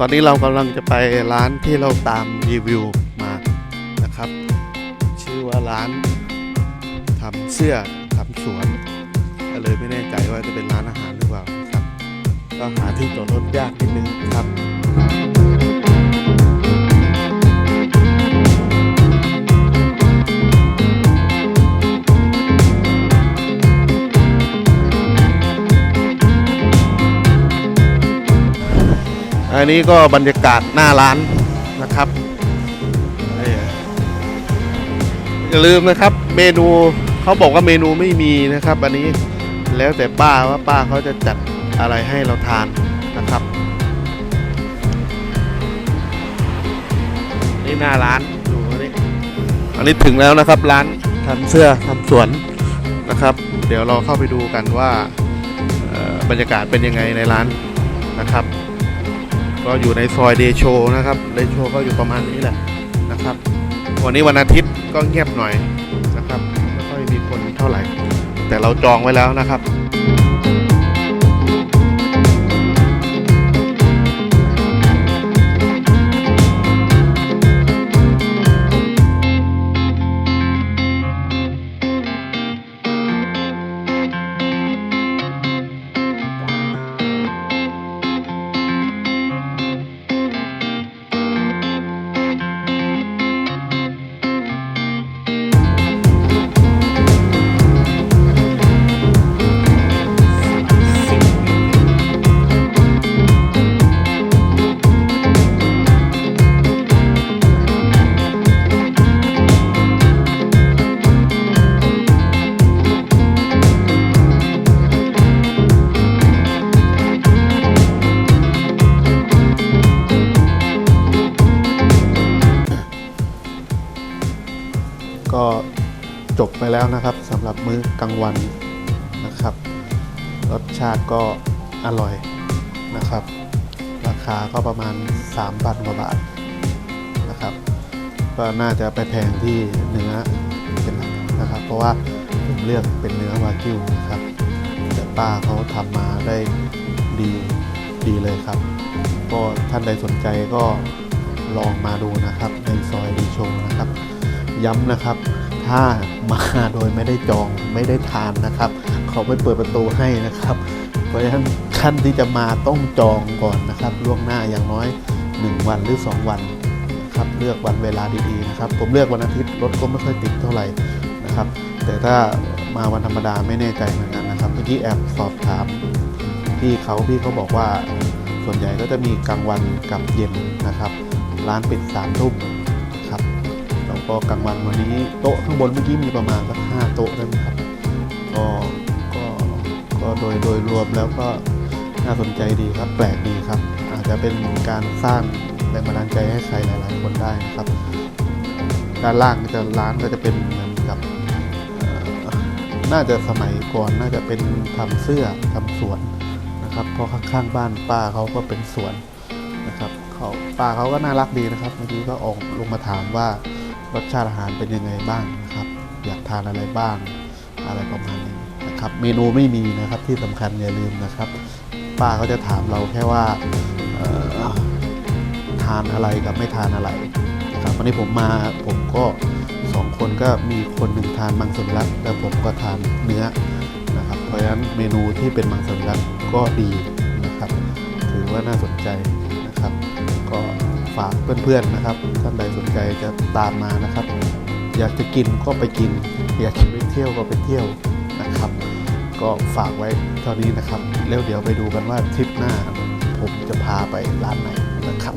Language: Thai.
ตอนนี้เรากำลังจะไปร้านที่เราตามรีวิวมานะครับ ชื่อว่าร้านทำเสื้อทำสวนก็เลยไม่แน่ใจว่าจะเป็นร้านอาหารหรือเปล่าครับก็หาที่จอดรถยากนิดนึงครับ อันนี้ก็บรรยากาศหน้าร้านนะครับอย่าลืมนะครับ เมนูเขาบอกว่าเมนูไม่มีนะครับ อันนี้แล้วแต่ป้าว่าป้าเขาจะจัดอะไรให้เราทานนะครับ นี่หน้าร้านดูอันนี้อันนี้ถึงแล้วนะครับ ร้านทำเสื้อทำสวนนะครับ เดี๋ยวเราเข้าไปดูกันว่าบรรยากาศเป็นยังไงในร้านนะครับ ก็อยู่ในซอยเดโชนะครับเดโชก็อยู่ประมาณนี้แหละนะครับ วันนี้วันอาทิตย์ก็เงียบหน่อยนะครับไม่ค่อยมีคนเท่าไหร่ แต่เราจองไว้แล้วนะครับ ก็จบไปแล้วนะครับสำหรับมื้อกลางวันนะครับ รสชาติก็อร่อยนะครับ ราคาก็ประมาณ3,000กว่าบาทนะครับ ก็น่าจะไปแพงที่เนื้อเป็นหลักนะครับ เพราะว่าผมเลือกเป็นเนื้อวากิวนะครับ แต่ป้าเขาทำมาได้ดีดีเลยครับ ก็ท่านใดสนใจก็ลองมาดูนะครับในซอยดีชว์นะครับ ย้ำนะครับ ถ้ามาโดยไม่ได้จองไม่ได้ทานนะครับ เขาไม่เปิดประตูให้นะครับ เพราะฉะนั้นท่านที่จะมาต้องจองก่อนนะครับ ล่วงหน้าอย่างน้อย 1 วันหรือ 2 วันนะครับเลือกวันเวลาดีๆนะครับ ผมเลือกวันอาทิตย์รถก็ไม่ค่อยติดเท่าไหร่นะครับ แต่ถ้ามาวันธรรมดาไม่แน่ใจเหมือนกันนะครับเมื่อกี้แอบสอบถามพี่เขาพี่เขาบอกว่าส่วนใหญ่ก็จะมีกลางวันกับเย็นนะครับ ร้านปิดสามทุ่ม ก็กลางวันวันนี้โต๊ะข้างบนเมื่อกี้มีประมาณสักห้าโต๊ะได้ไหมครับก็ก็ก็โดยโดยรวมแล้วก็น่าสนใจดีครับ แปลกดีครับ อาจจะเป็นการสร้างแรงบันดาลใจให้ใครหลาย ๆ คนได้นะครับ ด้านล่างก็จะร้านก็จะเป็นเหมือนกับน่าจะสมัยก่อนน่าจะเป็นทำเสื้อทำสวนนะครับเพราะข้างๆบ้านป้าเขาก็เป็นสวนนะครับเขาป้าเขาก็น่ารักดีนะครับเมื่อกี้ก็ออกลงมาถามว่า รสชาติอาหารเป็นยังไงบ้างนะครับ อยากทานอะไรบ้างอะไรประมาณนี้นะครับ เมนูไม่มีนะครับที่สำคัญอย่าลืมนะครับป้าเขาจะถามเราแค่ว่าทานอะไรกับไม่ทานอะไรนะครับวันนี้ผมมาผมก็สองคนก็มีคนหนึ่งทานมังสวิรัตแล้วผมก็ทานเนื้อนะครับ เพราะฉะนั้นเมนูที่เป็นมังสวิรัตก็ดีนะครับ ถือว่าน่าสนใจนะครับก็ ฝากเพื่อนๆนะครับ ท่านใดสนใจจะตามมานะครับ อยากจะกินก็ไปกิน อยากจะไปเที่ยวก็ไปเที่ยวนะครับ ก็ฝากไว้เท่านี้นะครับ แล้วเดี๋ยวไปดูกันว่าทริปหน้า ผมจะพาไปร้านไหนนะครับ